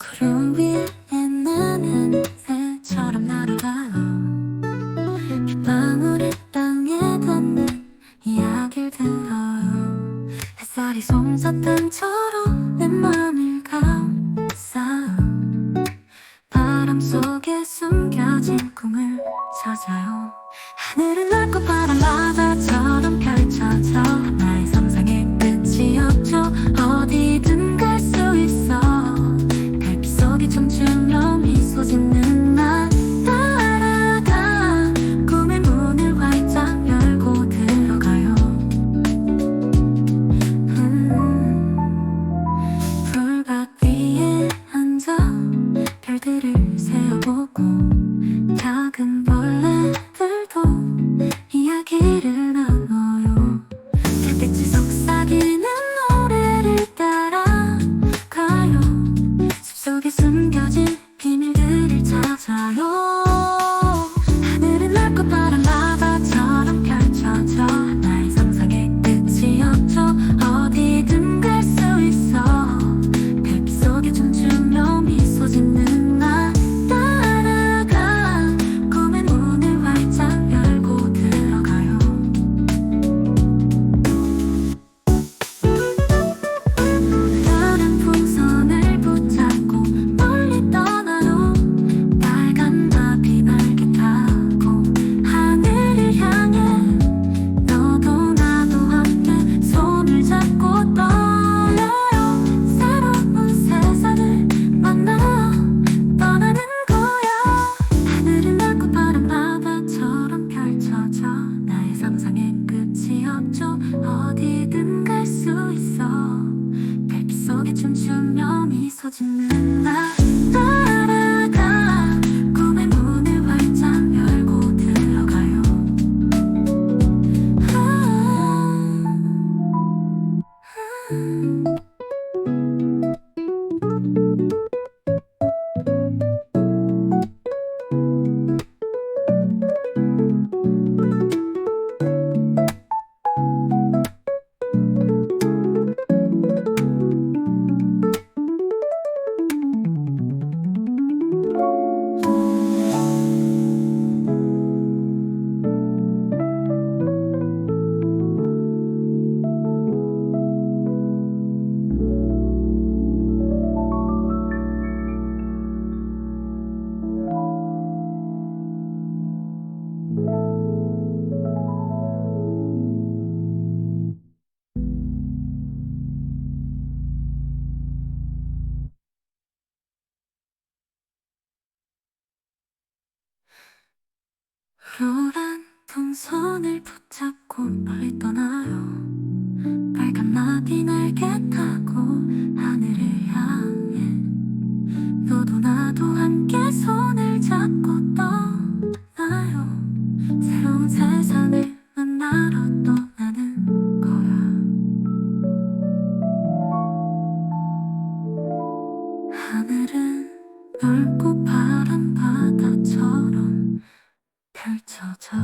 구름 위에 나는 새처럼 날아가요 빗방울이 땅에 닿는 이야기를 들어요. 햇살이 솜사탕처럼 내 맘을 감싸요 바람 속에 숨겨진 꿈을 찾아요. 하늘은 넓고 파란 바다처럼 펼쳐져 춤추며 미소 짓는 나 노란 풍선을 붙잡고 멀리 떠나요. 빨간 나비 날개 타고 하늘을 향해. 너도 나도 함께 손을 잡고 떠나요. 새로운 세상을 만나러 떠나는 거야. 하늘은 넓고 파란 바다처럼 펼쳐져